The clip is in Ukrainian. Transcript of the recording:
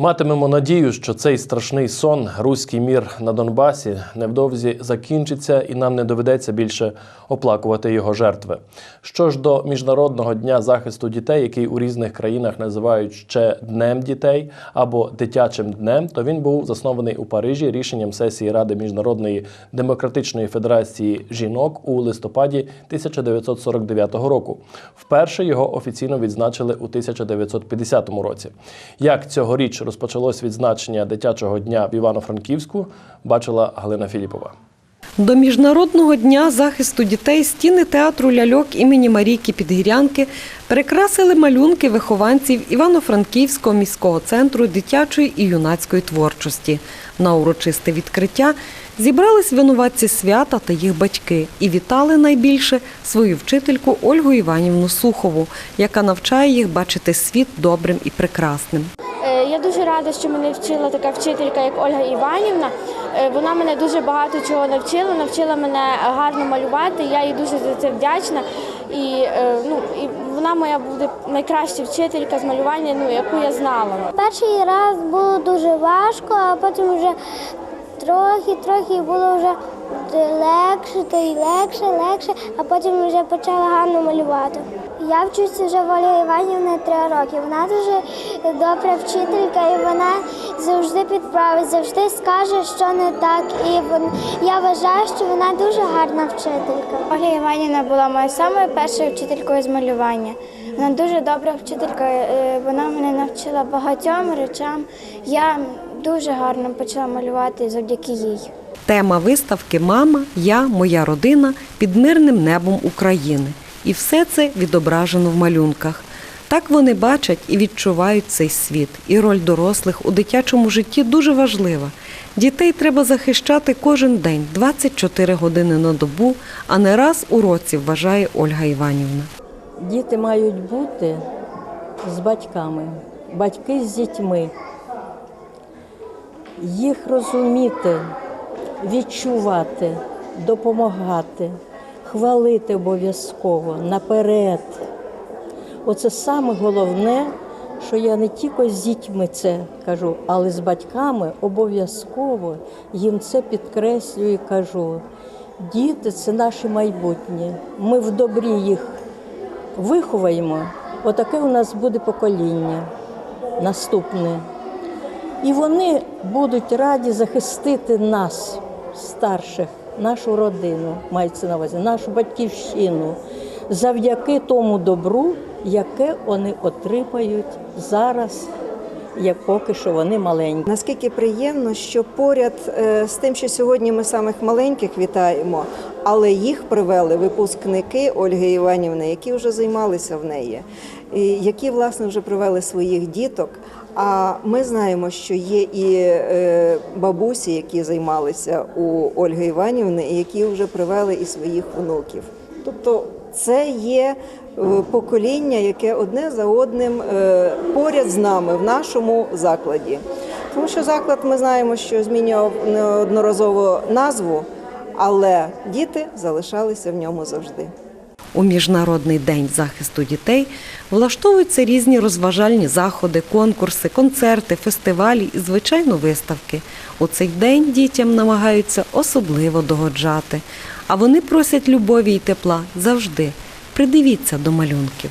Матимемо надію, що цей страшний сон, руський мір на Донбасі, невдовзі закінчиться і нам не доведеться більше оплакувати його жертви. Що ж до міжнародного дня захисту дітей, який у різних країнах називають ще Днем дітей або дитячим днем, то він був заснований у Парижі рішенням сесії Ради міжнародної демократичної федерації жінок у листопаді 1949 року. Вперше його офіційно відзначили у 1950 році. Як цьогоріч розпочалось відзначення дитячого дня в Івано-Франківську, бачила Галина Філіпова. До Міжнародного дня захисту дітей стіни театру ляльок імені Марійки Підгірянки перекрасили малюнки вихованців Івано-Франківського міського центру дитячої і юнацької творчості. На урочисте відкриття зібрались винуватці свята та їх батьки і вітали найбільше свою вчительку Ольгу Іванівну Сухову, яка навчає їх бачити світ добрим і прекрасним. Рада, що мене вчила така вчителька, як Ольга Іванівна. Е, Вона мене дуже багато чого навчила, навчила мене гарно малювати. Я їй дуже за це вдячна. І, е, ну, і вона моя буде найкраща вчителька з малювання, ну, яку я знала. Перший раз було дуже важко, а потім вже трохи-трохи було вже легше, то й легше, легше, а потім вже почала гарно малювати. Я вчуся вже в Ольги Іванівни три роки. Вона дуже добра вчителька і вона завжди підправить, завжди скаже, що не так. І я вважаю, що вона дуже гарна вчителька. Ольга Іванівна була моєю самою першою вчителькою з малювання. Вона дуже добра вчителька, е, вона мене навчила багатьом речам. Я дуже гарно почала малювати завдяки їй. Тема виставки Мама, я, моя родина під мирним небом України. І все це відображено в малюнках. Так вони бачать і відчувають цей світ. І роль дорослих у дитячому житті дуже важлива. Дітей треба захищати кожен день, 24 години на добу, а не раз у році, вважає Ольга Іванівна. Діти мають бути з батьками, батьки з дітьми. Їх розуміти, відчувати, допомагати, хвалити обов'язково наперед. Оце саме головне, що я не тільки з дітьми це кажу, але з батьками обов'язково їм це підкреслюю і кажу. Діти це наше майбутнє. Ми в добрі їх виховаємо, отаке у нас буде покоління наступне. І вони будуть раді захистити нас, старших, нашу родину, мається на увазі, нашу батьківщину, завдяки тому добру, яке вони отримають зараз, як поки що вони маленькі. Наскільки приємно, що поряд е, з тим, що сьогодні ми самих маленьких вітаємо, але їх привели випускники Ольги Іванівни, які вже займалися в неї, і які власне вже привели своїх діток. А ми знаємо, що є і е, бабусі, які займалися у Ольги Іванівни, і які вже привели і своїх внуків. Тобто це є е, покоління, яке одне за одним е, поряд з нами в нашому закладі. Тому що заклад ми знаємо, що змінював неодноразово назву, але діти залишалися в ньому завжди. У Міжнародний день захисту дітей влаштовуються різні розважальні заходи, конкурси, концерти, фестивалі і, звичайно, виставки. У цей день дітям намагаються особливо догоджати, а вони просять любові і тепла завжди. Придивіться до малюнків.